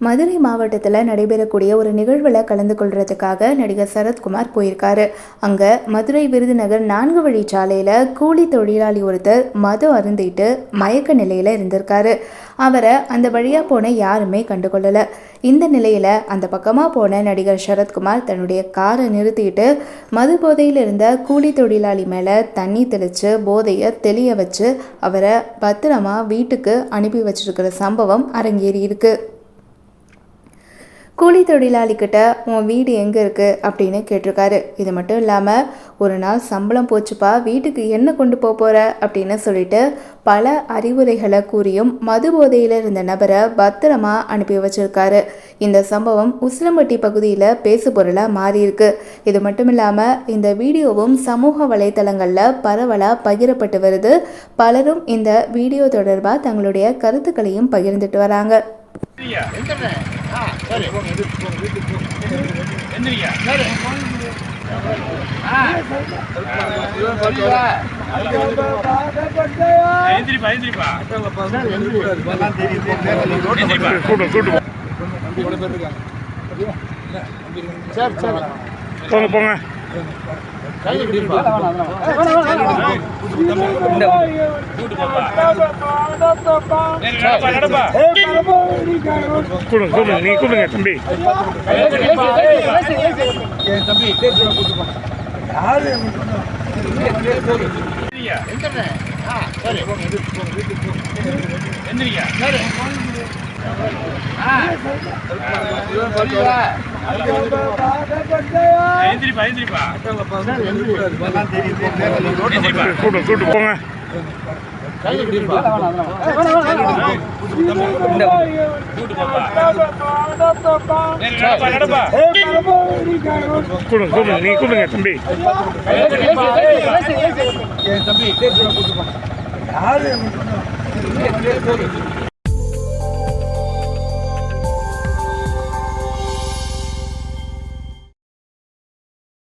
மதுரை மாவட்டத்தில் நடைபெறக்கூடிய ஒரு நிகழ்வில் கலந்து கொள்றதுக்காக நடிகர் சரத்குமார் போயிருக்காரு. அங்கே மதுரை விருதுநகர் நான்கு வழி சாலையில் கூலி தொழிலாளி ஒருத்தர் மது அருந்திட்டு மயக்க நிலையில் இருந்திருக்காரு. அவரை அந்த வழியாக போன யாருமே கண்டுகொள்ளலை. இந்த நிலையில் அந்த பக்கமாக போன நடிகர் சரத்குமார் தன்னுடைய காரை நிறுத்திட்டு மது போதையில் இருந்த கூலி தொழிலாளி மேலே தண்ணி தெளித்து போதையை தெளிய வச்சு அவரை பத்திரமா வீட்டுக்கு அனுப்பி வச்சிருக்கிற சம்பவம் அரங்கேறி இருக்குது கூலி தொழிலாளிக்கிட்ட உன் வீடு எங்கே இருக்குது அப்படின்னு கேட்டிருக்காரு. இது மட்டும் இல்லாமல் ஒரு நாள் சம்பளம் போச்சுப்பா வீட்டுக்கு என்ன கொண்டு போக போகிற அப்படின்னு சொல்லிட்டு பல அறிவுரைகளை கூறியும் மது போதையில் இருந்த நபரை பத்திரமா அனுப்பி வச்சிருக்காரு. இந்த சம்பவம் உசிலம்பட்டி பகுதியில் பேசு பொருளாக மாறியிருக்கு. இது மட்டும் இல்லாமல் இந்த வீடியோவும் சமூக வலைத்தளங்களில் பரவலாக பகிரப்பட்டு வருது. பலரும் இந்த வீடியோ தொடர்பாக தங்களுடைய கருத்துக்களையும் பகிர்ந்துட்டு வராங்க. எந்திரியா? எந்திரியா? எந்திரிப்பா எந்திரிப்பா. எந்திரிப்பா. கூட்டு கூட்டு போங்க போங்க. கூட்டு போப்பா. நடப்பா. கூடுங்க கூடுங்க நீ கூடுங்க தம்பி. கூட்டு கூட்டு போங்க கூடுங்க கூடுங்க நீ கூடுங்க தம்பி.